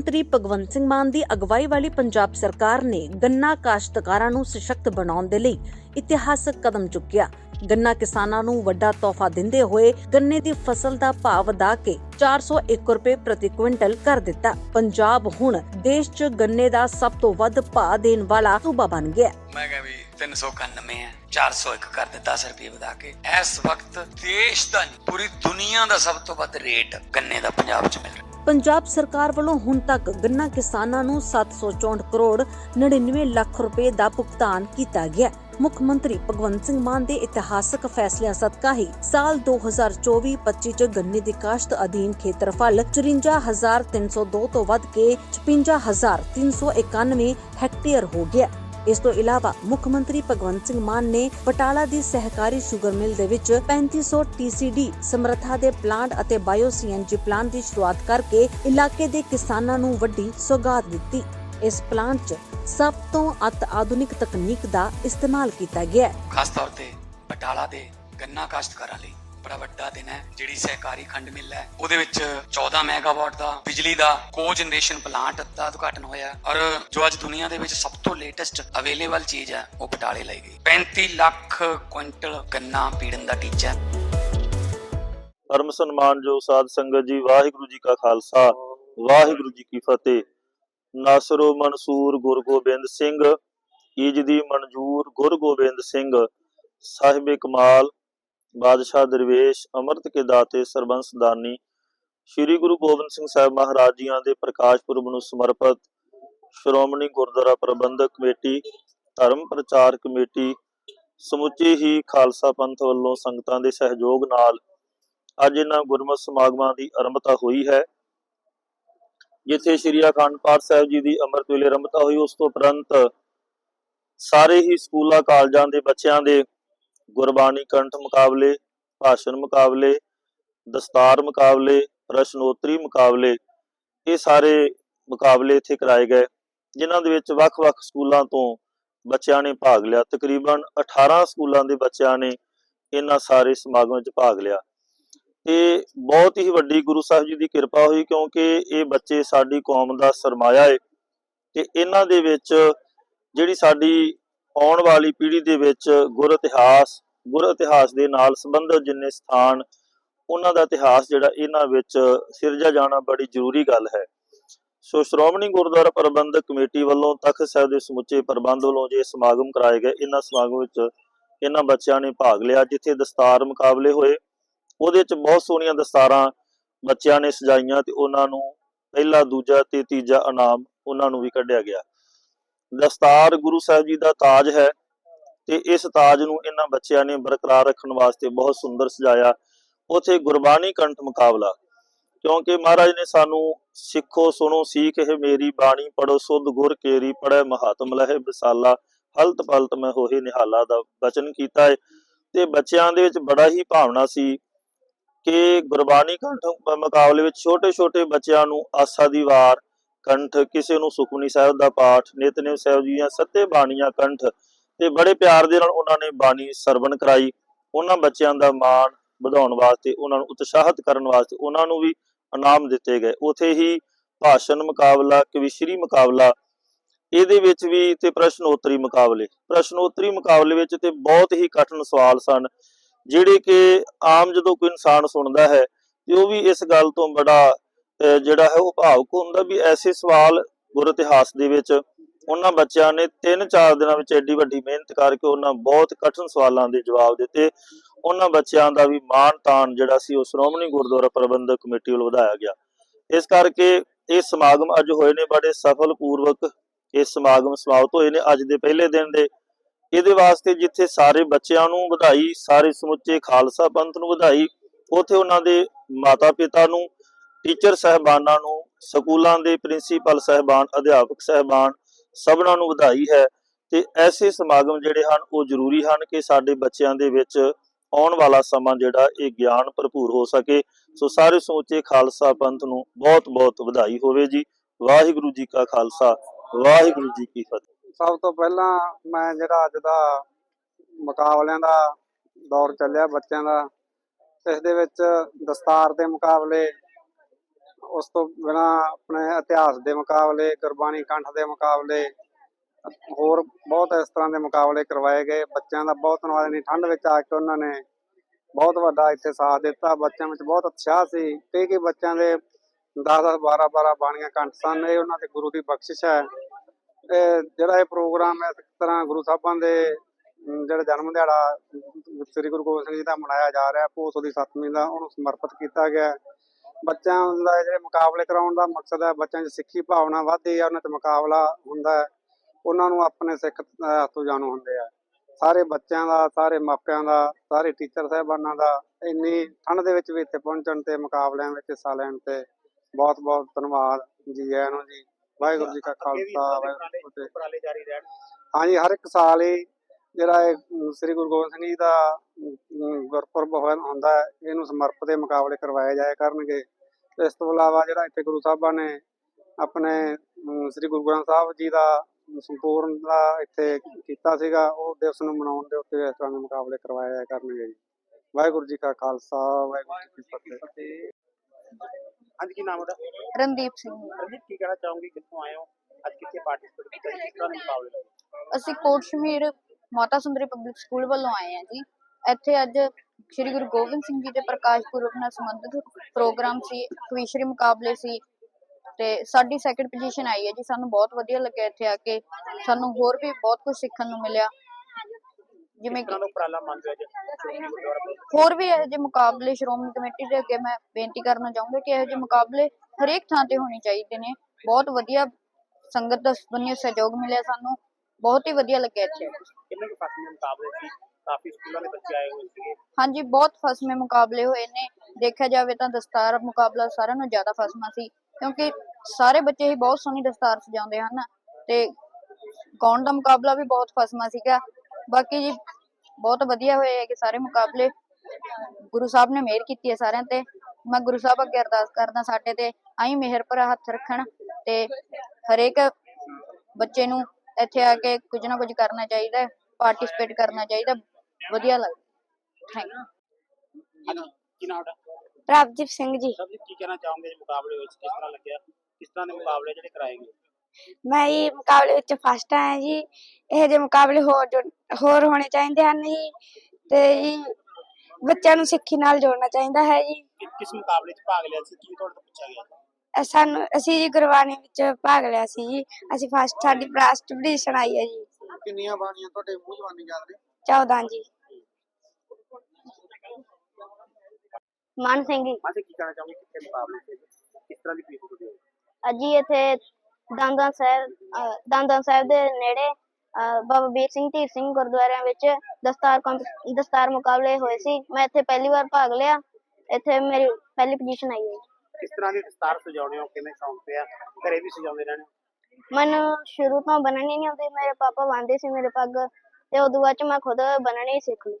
ਮੰਤਰੀ ਭਗਵੰਤ ਸਿੰਘ ਮਾਨ ਦੀ ਅਗਵਾਈ ਵਾਲੀ ਪੰਜਾਬ ਸਰਕਾਰ ਨੇ ਗੰਨਾ ਕਾਸ਼ਤਕਾਰਾਂ ਨੂੰ ਸਸ਼ਕਤ ਬਣਾਉਣ ਦੇ ਲਈ ਇਤਿਹਾਸਕ ਕਦਮ ਚੁੱਕਿਆ। ਗੰਨਾ ਕਿਸਾਨਾਂ ਨੂੰ ਵੱਡਾ ਤੋਹਫਾ ਦਿੰਦੇ ਹੋਏ ਗੰਨੇ ਦੀ ਫਸਲ ਦਾ ਭਾਅ ਵਧਾ ਕੇ 401 ਰੁਪਏ ਪ੍ਰਤੀ ਕੁਇੰਟਲ ਕਰ ਦਿੱਤਾ। ਪੰਜਾਬ ਹੁਣ ਦੇਸ਼ 'ਚ ਗੰਨੇ ਦਾ ਸਭ ਤੋਂ ਵੱਧ ਭਾਅ ਦੇਣ ਵਾਲਾ ਸੂਬਾ ਬਣ ਗਿਆ ਮੈਂ ਕਿਹਾ ਵੀ 391 ਹੈ 401 ਕਰ ਦਿੱਤਾ 10 ਰੁਪਏ ਵਧਾ ਕੇ। ਇਸ ਵਕਤ ਦੇਸ਼ ਦਾ ਪੂਰੀ ਦੁਨੀਆ ਦਾ ਸਭ ਤੋਂ ਵੱਧ ਰੇਟ ਗੰਨੇ ਦਾ ਪੰਜਾਬ 'ਚ ਮਿਲ ਰਿਹਾ ਪੰਜਾਬ ਸਰਕਾਰ ਵੱਲੋਂ ਹੁਣ ਤੱਕ ਗੰਨਾ ਕਿਸਾਨਾਂ ਨੂੰ 764 ਕਰੋੜ 99 ਲੱਖ ਰੁਪਏ ਦਾ ਭੁਗਤਾਨ ਕੀਤਾ ਗਿਆ ਮੁੱਖ ਮੰਤਰੀ ਭਗਵੰਤ ਸਿੰਘ ਮਾਨ ਦੇ ਇਤਿਹਾਸਕ ਫੈਸਲਿਆਂ ਸਦਕਾ ਹੀ ਸਾਲ 2024-25 ਚ ਗੰਨੇ ਦੀ ਕਾਸ਼ਤ ਅਧੀਨ ਖੇਤਰਫਲ 54302 ਤੋਂ ਵੱਧ ਕੇ 56391 ਹੈਕਟੇਅਰ ਹੋ ਗਿਆ ਇਸ ਤੋਂ ਇਲਾਵਾ ਮੁੱਖ ਮੰਤਰੀ ਭਗਵੰਤ ਸਿੰਘ ਮਾਨ ਨੇ ਬਟਾਲਾ ਦੀ ਸਹਿਕਾਰੀ ਸ਼ੂਗਰ ਮਿਲ ਦੇ ਵਿੱਚ 3500 TCD ਸਮਰੱਥਾ ਦੇ ਪਲਾਂਟ ਅਤੇ ਬਾਇਓ ਸੀਐਨਜੀ ਪਲਾਂਟ ਦੀ ਸ਼ੁਰੂਆਤ ਕਰਕੇ ਇਲਾਕੇ ਦੇ ਕਿਸਾਨਾਂ ਨੂੰ ਵੱਡੀ ਸੌਗਾਤ ਦਿੱਤੀ। ਇਸ ਪਲਾਂਟ 'ਚ ਸਭ ਤੋਂ ਅਤ ਆਧੁਨਿਕ ਤਕਨੀਕ ਦਾ ਇਸਤੇਮਾਲ ਕੀਤਾ ਗਿਆ ਹੈ। ਖਾਸ ਤੌਰ ਤੇ ਬਟਾਲਾ ਦੇ ਗੰਨਾ ਕਾਸ਼ਤਕਾਰਾਂ ਲਈ। ਬੜਾ ਵੱਡਾ ਦਿਨ ਹੈ, ਜਿਹੜੀ ਸਹਿਕਾਰੀ ਖੰਡ ਮਿੱਲ ਹੈ। ਉਹਦੇ ਵਿੱਚ 14 ਮੈਗਾਵਾਟ ਦਾ, ਬਿਜਲੀ ਦਾ ਕੋ ਜਨਰੇਸ਼ਨ ਪਲਾਂਟ ਦਾ ਉਦਘਾਟਨ ਹੋਇਆ ਔਰ ਜੋ ਅੱਜ ਦੁਨੀਆ ਦੇ ਵਿੱਚ ਸਭ ਤੋਂ ਲੇਟੈਸਟ ਅਵੇਲੇਬਲ ਚੀਜ਼ ਹੈ, ਉਹ ਬਟਾਲੇ ਲਈ ਗਈ। 35 ਲੱਖ ਕੁਇੰਟਲ ਗੰਨਾ ਪੀੜਨ ਦਾ ਟੀਚਾ ਪਰਮ ਸਨਮਾਨਯੋਗ ਸਾਧ ਸੰਗਤ ਜੀ, ਵਾਹਿਗੁਰੂ ਜੀ ਕਾ ਖਾਲਸਾ, ਵਾਹਿਗੁਰੂ ਜੀ ਕੀ ਫਤਿਹ। ਨਾਸਰੋ ਮਨਸੂਰ ਗੁਰੂ ਗੋਬਿੰਦ ਸਿੰਘ, ਈਜ ਦੀ ਮਨਜੂਰ ਗੁਰ ਗੋਬਿੰਦ ਸਿੰਘ, ਸਾਹਿਬ ਕਮਾਲ ਬਾਦਸ਼ਾਹ ਦਰਵੇਸ਼, ਅੰਮ੍ਰਿਤ ਕੇ ਦਾਤੇ ਸਰਬੰਸ ਦਾਨੀ, ਸ੍ਰੀ ਗੁਰੂ ਗੋਬਿੰਦ ਸਿੰਘ ਸਾਹਿਬ ਮਹਾਰਾਜ ਜੀਆਂ ਦੇ ਪ੍ਰਕਾਸ਼ ਪੁਰਬ ਨੂੰ ਸਮਰਪਿਤ ਸ਼੍ਰੋਮਣੀ ਗੁਰਦੁਆਰਾ ਪ੍ਰਬੰਧਕ ਕਮੇਟੀ, ਧਰਮ ਪ੍ਰਚਾਰ ਕਮੇਟੀ, ਸਮੁੱਚੀ ਹੀ ਖਾਲਸਾ ਪੰਥ ਵੱਲੋਂ ਸੰਗਤਾਂ ਦੇ ਸਹਿਯੋਗ ਨਾਲ ਅੱਜ ਇਹਨਾਂ ਗੁਰਮਤਿ ਸਮਾਗਮਾਂ ਦੀ ਆਰੰਭਤਾ ਹੋਈ ਹੈ। ਜਿੱਥੇ ਸ਼੍ਰੀ ਅਖੰਡ ਪਾਠ ਸਾਹਿਬ ਜੀ ਦੀ ਅੰਮ੍ਰਿਤ ਵੇਲੇ ਆਰੰਭਤਾ ਹੋਈ, ਉਸ ਤੋਂ ਉਪਰੰਤ ਸਾਰੇ ਹੀ ਸਕੂਲਾਂ, ਕਾਲਜਾਂ ਦੇ ਬੱਚਿਆਂ ਦੇ ਗੁਰਬਾਣੀ ਕੰਠ ਮੁਕਾਬਲੇ, ਭਾਸ਼ਣ ਮੁਕਾਬਲੇ, ਦਸਤਾਰ ਮੁਕਾਬਲੇ ਪ੍ਰਸ਼ਨੋਤਰੀ ਮੁਕਾਬਲੇ, ਇਹ ਸਾਰੇ ਮੁਕਾਬਲੇ ਇੱਥੇ ਕਰਾਏ ਗਏ, ਜਿਨ੍ਹਾਂ ਦੇ ਵਿੱਚ ਵੱਖ-ਵੱਖ ਸਕੂਲਾਂ ਤੋਂ ਬੱਚਿਆਂ ਨੇ ਭਾਗ ਲਿਆ। ਤਕਰੀਬਨ 18 ਸਕੂਲਾਂ ਦੇ ਬੱਚਿਆਂ ਨੇ ਇਹਨਾਂ ਸਾਰੇ ਸਮਾਗਮਾਂ ਵਿੱਚ ਭਾਗ ਲਿਆ। ਤੇ ਬਹੁਤ ਹੀ ਵੱਡੀ ਗੁਰੂ ਸਾਹਿਬ ਜੀ ਦੀ ਕਿਰਪਾ ਹੋਈ, ਕਿਉਂਕਿ ਇਹ ਬੱਚੇ ਸਾਡੀ ਕੌਮ ਦਾ ਸਰਮਾਇਆ ਹੈ ਤੇ ਇਹਨਾਂ ਦੇ ਵਿੱਚ ਜਿਹੜੀ ਸਾਡੀ ਆਉਣ ਵਾਲੀ ਪੀੜ੍ਹੀ ਦੇ ਵਿੱਚ ਗੁਰ ਇਤਿਹਾਸ ਗੁਰ ਇਤਿਹਾਸ ਦੇ ਨਾਲ ਸੰਬੰਧਿਤ ਜਿੰਨੇ ਸਥਾਨ, ਉਹਨਾਂ ਦਾ ਇਤਿਹਾਸ ਜਿਹੜਾ ਇਹਨਾਂ ਵਿੱਚ ਸਿਰਜਿਆ ਜਾਣਾ ਬੜੀ ਜ਼ਰੂਰੀ ਗੱਲ ਹੈ। ਸੋ ਸ਼੍ਰੋਮਣੀ ਗੁਰਦੁਆਰਾ ਪ੍ਰਬੰਧਕ ਕਮੇਟੀ ਵੱਲੋਂ ਤਖਤ ਸਾਹਿਬ ਦੇ ਸਮੁੱਚੇ ਪ੍ਰਬੰਧ ਵੱਲੋਂ ਜੇ ਸਮਾਗਮ ਕਰਾਏ ਗਏ, ਇਹਨਾਂ ਸਮਾਗਮ ਵਿੱਚ ਇਹਨਾਂ ਬੱਚਿਆਂ ਨੇ ਭਾਗ ਲਿਆ, ਜਿੱਥੇ ਦਸਤਾਰ ਮੁਕਾਬਲੇ ਹੋਏ। ਉਹਦੇ ਵਿੱਚ ਬਹੁਤ ਸੋਹਣੀਆਂ ਦਸਤਾਰਾਂ ਬੱਚਿਆਂ ਨੇ ਸਜਾਈਆਂ ਤੇ ਉਹਨਾਂ ਨੂੰ ਪਹਿਲਾ, ਦੂਜਾ ਤੇ ਤੀਜਾ ਇਨਾਮ ਉਹਨਾਂ ਨੂੰ ਵੀ ਕੱਢਿਆ ਗਿਆ। ਦਸਤਾਰ ਗੁਰੂ ਸਾਹਿਬ ਜੀ ਦਾ ਤਾਜ ਹੈ ਤੇ ਇਸ ਤਾਜ ਨੂੰ ਇਹਨਾਂ ਬੱਚਿਆਂ ਨੇ ਬਰਕਰਾਰ ਰੱਖਣ ਵਾਸਤੇ ਬਹੁਤ ਸੁੰਦਰ ਸਜਾਇਆ। ਉਥੇ ਗੁਰਬਾਣੀ ਕੰਠ ਮੁਕਾਬਲਾ, ਕਿਉਂਕਿ ਮਹਾਰਾਜ ਨੇ ਸਾਨੂੰ ਸਿੱਖੋ, ਸੁਣੋ, ਸੀਖ, ਇਹ ਮੇਰੀ ਬਾਣੀ ਪੜੋ ਸੁਧ ਗੁਰ ਕੇਰੀ ਪੜੈ ਮਹਾਤਮ ਲਹਿ ਵਿਸਾਲਾ ਹਲਤ ਪਲਤ ਮੈਂ ਹੋਏ ਨਿਹਾਲਾ ਦਾ ਬਚਨ ਕੀਤਾ ਹੈ ਤੇ ਬੱਚਿਆਂ ਦੇ ਵਿੱਚ ਬੜਾ ਹੀ ਭਾਵਨਾ ਸੀ ਕਿ ਗੁਰਬਾਣੀ ਕੰਠ ਮੁਕਾਬਲੇ ਵਿੱਚ ਛੋਟੇ-ਛੋਟੇ ਬੱਚਿਆਂ ਨੂੰ ਆਸਾ ਦੀ ਵਾਰ ਕੰਠ, ਕਿਸੇ ਨੂੰ ਸੁਖਮਨੀ ਸਾਹਿਬ ਦਾ ਪਾਠ, ਨਿਤਨੇਮ ਸਾਹਿਬ ਜੀ ਦੀਆਂ ਸੱਤੇ ਬਾਣੀਆਂ ਕੰਠ ਤੇ ਬੜੇ ਪਿਆਰ ਦੇ ਨਾਲ ਉਹਨਾਂ ਨੇ ਬਾਣੀ ਸਰਵਣ ਕਰਾਈ। ਉਹਨਾਂ ਬੱਚਿਆਂ ਦਾ ਮਾਣ ਵਧਾਉਣ ਵਾਸਤੇ, ਉਹਨਾਂ ਨੂੰ ਉਤਸ਼ਾਹਿਤ ਕਰਨ ਵਾਸਤੇ ਉਹਨਾਂ ਨੂੰ ਵੀ ਇਨਾਮ ਦਿੱਤੇ ਗਏ। ਉਥੇ ਹੀ ਭਾਸ਼ਣ ਮੁਕਾਬਲਾ, ਕਵਿਸ਼ਰੀ ਮੁਕਾਬਲਾ, ਇਹਦੇ ਵਿੱਚ ਵੀ ਤੇ ਪ੍ਰਸ਼ਨੋਤਰੀ ਮੁਕਾਬਲੇ। ਪ੍ਰਸ਼ਨੋਤਰੀ ਮੁਕਾਬਲੇ ਵਿੱਚ ਤੇ ਬਹੁਤ ਹੀ ਕਠਿਨ ਸਵਾਲ ਸਨ, ਜਿਹੜੇ ਕਿ ਆਮ ਜਦੋਂ ਕੋਈ ਇਨਸਾਨ ਸੁਣਦਾ ਹੈ ਤੇ ਉਹ ਵੀ ਇਸ ਗੱਲ ਤੋਂ ਬੜਾ ਜਿਹੜਾ ਹੈ ਉਹ ਭਾਵੁਕ ਹੁੰਦਾ ਵੀ ਐਸੇ ਸਵਾਲ ਗੁਰ ਇਤਿਹਾਸ ਦੇ ਵਿੱਚ ਉਹਨਾਂ ਬੱਚਿਆਂ ਨੇ 3-4 ਦਿਨਾਂ ਵਿੱਚ ਐਡੀ ਵੱਡੀ ਮਿਹਨਤ ਕਰਕੇ ਉਹਨਾਂ ਬਹੁਤ ਕਠਿਨ ਸਵਾਲਾਂ ਦੇ ਜਵਾਬ ਦਿੱਤੇ। ਉਹਨਾਂ ਬੱਚਿਆਂ ਦਾ ਵੀ ਮਾਣ ਤਾਣ ਜਿਹੜਾ ਸੀ ਉਹ ਸ਼੍ਰੋਮਣੀ ਗੁਰਦੁਆਰਾ ਪ੍ਰਬੰਧਕ ਕਮੇਟੀ ਵੱਲੋਂ ਵਧਾਇਆ ਗਿਆ। ਇਸ ਕਰਕੇ ਇਹ ਸਮਾਗਮ ਅੱਜ ਹੋਏ ਨੇ ਬੜੇ ਸਫਲ ਪੂਰਵਕ ਇਹ ਸਮਾਗਮ ਸਮਾਪਤ ਹੋਏ ਨੇ ਅੱਜ ਦੇ ਪਹਿਲੇ ਦਿਨ ਦੇ। ਇਹਦੇ ਵਾਸਤੇ ਜਿੱਥੇ ਸਾਰੇ ਬੱਚਿਆਂ ਨੂੰ ਵਧਾਈ, ਸਾਰੇ ਸਮੁੱਚੇ ਖਾਲਸਾ ਪੰਥ ਨੂੰ ਵਧਾਈ, ਉਥੇ ਉਹਨਾਂ ਦੇ ਮਾਤਾ ਪਿਤਾ ਨੂੰ ਟੀਚਰ ਸਹਿਬਾਨਾਂ ਨੂੰ, ਸਕੂਲਾਂ ਦੇ ਪ੍ਰਿੰਸੀਪਲ ਸਹਿਬਾਨ, ਅਧਿਆਪਕ ਸਹਿਬਾਨ ਸਭਨਾਂ ਨੂੰ ਵਧਾਈ ਹੈ ਤੇ ਐਸੇ ਸਮਾਗਮ ਜਿਹੜੇ ਹਨ, ਉਹ ਜ਼ਰੂਰੀ ਹਨ ਕਿ ਸਾਡੇ ਬੱਚਿਆਂ ਦੇ ਵਿੱਚ ਆਉਣ ਵਾਲਾ ਸਮਾਂ ਜਿਹੜਾ, ਇਹ ਗਿਆਨ ਭਰਪੂਰ ਹੋ ਸਕੇ। ਸੋ ਸਾਰੇ ਸਮੁੱਚੇ ਖਾਲਸਾ ਪੰਥ ਨੂੰ ਬਹੁਤ ਬਹੁਤ ਵਧਾਈ ਹੋਵੇ ਜੀ। ਵਾਹਿਗੁਰੂ ਜੀ ਕਾ ਖਾਲਸਾ, ਵਾਹਿਗੁਰੂ ਜੀ ਕੀ ਫਤਿਹ। ਸਭ ਤੋਂ ਪਹਿਲਾਂ ਮੈਂ ਜਿਹੜਾ ਅੱਜ ਦਾ ਮੁਕਾਬਲਿਆਂ ਦਾ ਦੌਰ ਚੱਲਿਆ, ਬੱਚਿਆਂ ਦਾ, ਇਸ ਦੇ ਵਿੱਚ ਦਸਤਾਰ ਦੇ ਮੁਕਾਬਲੇ ਉਸ ਤੋਂ ਬਿਨਾ ਆਪਣੇ ਇਤਿਹਾਸ ਦੇ ਮੁਕਾਬਲੇ, ਗੁਰਬਾਣੀ ਕੰਠ ਦੇ ਮੁਕਾਬਲੇ, ਹੋਰ ਬਹੁਤ ਇਸ ਤਰ੍ਹਾਂ ਦੇ ਮੁਕਾਬਲੇ ਕਰਵਾਏ ਗਏ। ਬੱਚਿਆਂ ਦਾ ਬਹੁਤ ਧੰਨਵਾਦ ਨਹੀਂ ਠੰਡ ਵਿੱਚ ਆ ਕੇ ਉਹਨਾਂ ਨੇ ਬਹੁਤ ਵੱਡਾ ਇੱਥੇ ਸਾਥ ਦਿੱਤਾ। ਬੱਚਿਆਂ ਵਿੱਚ ਬਹੁਤ ਉਤਸ਼ਾਹ ਸੀ ਕਈ ਕਈ ਬੱਚਿਆਂ ਦੇ 10 10 12 12 ਬਾਣੀਆਂ ਕੰਠ ਸਨ। ਇਹ ਉਹਨਾਂ ਦੇ ਗੁਰੂ ਦੀ ਬਖਸ਼ਿਸ਼ ਹੈ। ਇਹ ਜਿਹੜਾ ਇਹ ਪ੍ਰੋਗਰਾਮ ਹੈ ਇੱਕ ਤਰ੍ਹਾਂ ਗੁਰੂ ਸਾਹਿਬਾਂ ਦੇ ਜਿਹੜਾ ਜਨਮ ਦਿਹਾੜਾ, ਸ੍ਰੀ ਗੁਰੂ ਗੋਬਿੰਦ ਸਿੰਘ ਜੀ ਦਾ ਮਨਾਇਆ ਜਾ ਰਿਹਾ ਪੋਸ ਦੀ ਸੱਤਵੀਂ ਦਾ ਉਹਨੂੰ ਸਮਰਪਿਤ ਕੀਤਾ ਗਿਆ। ਬੱਚਿਆਂ ਦਾ ਜਿਹੜੇ ਮੁਕਾਬਲੇ ਕਰਾਉਣ ਦਾ ਮਕਸਦ ਹੈ ਬੱਚਿਆਂ 'ਚ ਸਿੱਖੀ ਭਾਵਨਾ ਵੱਧਦੀ ਹੈ ਉਹਨਾਂ 'ਚ ਮੁਕਾਬਲਾ ਹੁੰਦਾ ਹੈ। ਉਹਨਾਂ ਨੂੰ ਆਪਣੇ ਸਿੱਖ ਤੋਂ ਜਾਣੂ ਹੁੰਦੇ ਆ। ਸਾਰੇ ਬੱਚਿਆਂ ਦਾ ਸਾਰੇ ਮਾਪਿਆਂ ਦਾ ਸਾਰੇ ਟੀਚਰ ਸਾਹਿਬਾਨਾਂ ਦਾ ਇੰਨੀ ਠੰਡ ਦੇ ਵਿੱਚ ਵੀ ਇੱਥੇ ਪਹੁੰਚਣ ਤੇ ਮੁਕਾਬਲਿਆਂ ਵਿੱਚ ਹਿੱਸਾ ਲੈਣ ਤੇ ਬਹੁਤ ਬਹੁਤ ਧੰਨਵਾਦ ਜੀ ਆਇਆਂ ਨੂੰ ਜੀ ਵਾਹਿਗੁਰੂ ਜੀ ਕਾ ਖਾਲਸਾ ਵਾਹਿਗੁਰੂ ਜੀ ਕੀ ਫਤਿਹ। ਹਾਂਜੀ ਹਰ ਇੱਕ ਸਾਲ ਹੀ ਜਿਹੜਾ ਇਹ ਸ੍ਰੀ ਗੁਰੂ ਗੋਬਿੰਦ ਸਿੰਘ ਜੀ ਦਾ ਗੁਰਪੁਰਬ ਹੋਇਆ ਹੁੰਦਾ ਹੈ ਇਹਨੂੰ ਸਮਰਪਿਤ ਦੇ ਮੁਕਾਬਲੇ ਕਰਵਾਏ ਜਾਇਆ ਕਰਨਗੇ। ਇਸ ਤੋਂ ਇਲਾਵਾ ਜਿਹੜਾ ਇੱਥੇ ਗੁਰੂ ਸਾਹਿਬਾਂ ਨੇ ਆਪਣੇ ਸ੍ਰੀ ਗੁਰੂ ਗ੍ਰੰਥ ਸਾਹਿਬ ਜੀ ਦਾ ਸੰਪੂਰਨ ਦਾ ਇੱਥੇ ਕੀਤਾ ਸੀਗਾ ਉਹ ਦਿਵਸ ਨੂੰ ਮਨਾਉਣ ਦੇ ਉੱਤੇ ਇਸ ਤਰ੍ਹਾਂ ਦੇ ਮੁਕਾਬਲੇ ਕਰਵਾਏ ਜਾਇਆ ਕਰਨਗੇ ਜੀ। ਵਾਹਿਗੁਰੂ ਜੀ ਕਾ ਖਾਲਸਾ ਵਾਹਿਗੁਰੂ ਜੀ ਕੀ ਫਤਿਹ। ਅੱਜ ਕੀ ਨਾਮ ਹੈ ਰਣਦੀਪ ਸਿੰਘ। ਰਣਜੀਤ ਕੀ ਕਹਿਣਾ ਚਾਹੋਗੇ? ਕਿੱਥੋਂ ਆਏ ਹੋ? ਅੱਜ ਕਿੱਥੇ ਪਾਰਟਿਸਿਪੇਟ ਕੀਤਾ? ਕਿਸ ਤਰ੍ਹਾਂ ਦੇ ਮੁਕਾਬਲੇ? ਅਸੀਂ ਕੋਟ ਸ਼ਮੀਰ ਮਾਤਾ ਸੁੰਦਰੀ ਪਬਲਿਕ ਸਕੂਲ ਵੱਲੋਂ ਆਏ ਹਾਂ ਜੀ। ਇੱਥੇ ਅੱਜ ਸ੍ਰੀ ਗੁਰੂ ਗੋਬਿੰਦ ਸਿੰਘ ਜੀ ਦੇ ਪ੍ਰਕਾਸ਼ ਪੁਰਬ ਨਾਲ ਸੰਬੰਧਿਤ ਪ੍ਰੋਗਰਾਮ ਸੀ ਕਵੀਸ਼ਰੀ ਮੁਕਾਬਲੇ ਸੀ ਤੇ ਸਾਡੀ ਸੈਕੰਡ ਪੋਜੀਸ਼ਨ ਆਈ ਹੈ ਜੀ। ਸਾਨੂੰ ਬਹੁਤ ਵਧੀਆ ਲੱਗਿਆ ਇੱਥੇ ਆ ਕੇ। ਸਾਨੂੰ ਹੋਰ ਵੀ ਬਹੁਤ ਕੁਝ ਸਿੱਖਣ ਨੂੰ ਮਿਲਿਆ। ਜਿਵੇਂ ਕਿ ਹੋਰ ਵੀ ਇਹੋ ਜਿਹੇ ਮੁਕਾਬਲੇ ਸ਼੍ਰੋਮਣੀ ਕਮੇਟੀ ਦੇ ਅੱਗੇ ਮੈਂ ਬੇਨਤੀ ਕਰਨਾ ਚਾਹੂੰਗਾ ਕਿ ਇਹੋ ਜਿਹੇ ਮੁਕਾਬਲੇ ਹਰੇਕ ਥਾਂ ਤੇ ਹੋਣੇ ਚਾਹੀਦੇ ਨੇ। ਬਹੁਤ ਵਧੀਆ ਸੰਗਤ ਦਾ ਬੰਨਿਓ ਸਹਿਯੋਗ ਮਿਲਿਆ ਸਾਨੂੰ। ਬਹੁਤ ਹੀ ਵਧੀਆ ਲੱਗਿਆ ਇੱਥੇ ਕਿੰਨੇ ਕੁ ਫਸਲ ਮੁਕਾਬਲੇ ਸੀ? ਕਾਫੀ ਸਕੂਲਾਂ ਦੇ ਬੱਚੇ ਆਏ ਹੋਏ ਸੀਗੇ। ਹਾਂਜੀ, ਬਹੁਤ ਫਸਵੇਂ ਮੁਕਾਬਲੇ ਹੋਏ ਨੇ। ਦੇਖਿਆ ਜਾਵੇ ਤਾਂ ਦਸਤਾਰ ਮੁਕਾਬਲਾ ਸਾਰਿਆਂ ਨਾਲੋਂ ਜ਼ਿਆਦਾ ਫਸਮਾ ਸੀ, ਕਿਉਂਕਿ ਸਾਰੇ ਬੱਚੇ ਹੀ ਬਹੁਤ ਸੋਹਣੀ ਦਸਤਾਰ ਸਜਾਉਂਦੇ ਹਨ ਤੇ ਗਾਉਣ ਦਾ ਮੁਕਾਬਲਾ ਵੀ ਬਹੁਤ ਫਸਮਾ ਸੀਗਾ। ਬਾਕੀ ਜੀ, ਬਹੁਤ ਵਧੀਆ ਹੋਏ ਹੈ ਕਿ ਸਾਰੇ ਮੁਕਾਬਲੇ। ਗੁਰੂ ਸਾਹਿਬ ਨੇ ਮਿਹਰ ਕੀਤੀ ਹੈ ਸਾਰਿਆਂ ਤੇ। ਮੈਂ ਗੁਰੂ ਸਾਹਿਬ ਅੱਗੇ ਅਰਦਾਸ ਕਰਦਾ ਸਾਡੇ ਤੇ, ਆਈ ਮਿਹਰ ਭਰਾ ਹੱਥ ਰੱਖਣ ਤੇ ਹਰੇਕ ਬੱਚੇ ਨੂੰ ਇੱਥੇ ਆ ਕੇ ਕੁਝ ਨਾ ਕੁਝ ਕਰਨਾ ਚਾਹੀਦਾ ਪਾਰਟਿਸਿਪੇਟ ਕਰਨਾ ਚਾਹੀਦਾ ਵਧੀਆ ਲੱਗਦਾ। ਥੈਂਕ ਯੂ ਕੀ ਨਾਮ ਪ੍ਰਭਜੀਤ ਸਿੰਘ ਜੀ। ਸਭ ਕੀ ਕਹਿਣਾ ਚਾਹੋਗੇ ਜੀ ਮੁਕਾਬਲੇ ਵਿੱਚ? ਕਿਸ ਤਰ੍ਹਾਂ ਲੱਗਿਆ? ਕਿਸ ਤਰ੍ਹਾਂ ਦੇ ਮੁਕਾਬਲੇ ਜਿਹੜੇ ਕਰਾਏ ਗਏ? ਮੈਂ ਇਹ ਮੁਕਾਬਲੇ ਵਿੱਚ ਫਸਟ ਆਇਆ ਜੀ। ਇਹ ਜਿਹੇ ਮੁਕਾਬਲੇ ਹੋਰ ਜੋ ਹੋਰ ਹੋਣੇ ਚਾਹੀਦੇ ਹਨ ਜੀ। ਤੇ ਜੀ ਬੱਚਿਆਂ ਨੂੰ ਸਿੱਖੀ ਨਾਲ ਜੋੜਨਾ ਚਾਹੀਦਾ ਹੈ ਜੀ। ਕਿਸ ਮੁਕਾਬਲੇ 'ਚ ਭਾਗ ਲਿਆ ਸੀ? ਕੀ ਤੁਹਾਡੇ ਤੋਂ ਪੁੱਛਿਆ ਗਿਆ? ਸਾਨੂੰ ਅਸੀਂ ਜੀ ਗੁਰਬਾਣੀ ਵਿੱਚ ਭਾਗ ਲਿਆ ਸੀ ਜੀ। ਅਸੀਂ ਫਸਟ ਸਾਡੀ ਫਸਟ ਪੋਜੀਸ਼ਨ ਆਈ ਹੈ ਜੀ। ਕਿੰਨੀਆਂ ਬਾਣੀਆਂ ਤੁਹਾਡੇ ਮੂੰਹ ਜਵਾਨੀ ਯਾਦ ਨੇ? 14 ਜੀ। ਮਾਨ ਸਿੰਘ ਜੀ। ਮਾਸੇ ਕੀ ਕਹਿਣਾ ਚਾਹੋਗੇ ਕਿੱਥੇ ਮੁਕਾਬਲੇ ਸੀ ਕਿਸ ਤਰ੍ਹਾਂ ਦੀ ਫੀਸ ਹੋਈ ਅਜੀ ਇੱਥੇ ਦੰਦਾਂ ਸਾਹਿਬ ਦੰਦਾਂ ਸਾਹਿਬ ਦੇ ਨੇੜੇ ਬਾਬਾ ਵੀਰ ਸਿੰਘ ਧੀਰ ਸਿੰਘ ਗੁਰਦੁਆਰਿਆਂ ਵਿੱਚ ਦਸਤਾਰ ਦਸਤਾਰ ਮੁਕਾਬਲੇ ਹੋਏ ਸੀ। ਮੈਂ ਇੱਥੇ ਪਹਿਲੀ ਵਾਰ ਭਾਗ ਲਿਆ। ਇੱਥੇ ਮੇਰੀ ਪਹਿਲੀ ਪੋਜੀਸ਼ਨ ਆਈ ਹੈ ਕਿਸ ਤਰ੍ਹਾਂ ਦੀ ਦਸਤਾਰ ਸਜਾਉਣੇ ਹੋ ਕਿਵੇਂ ਸ਼ੌਂਕ ਪਿਆ ਘਰੇ ਵੀ ਸਜਾਉਂਦੇ ਰਹਿਣੇ। ਮੈਨੂੰ ਸ਼ੁਰੂ ਤੋਂ ਬਣਨੀ ਨਹੀਂ ਆਉਂਦੀ, ਮੇਰੇ ਪਾਪਾ ਬੰਨ੍ਹਦੇ ਸੀ ਮੇਰੇ ਪੱਗ, ਤੇ ਉਦੋਂ ਬਾਅਦ ਚ ਮੈਂ ਖੁਦ ਬਣਨੀ ਸਿੱਖ ਲਈ।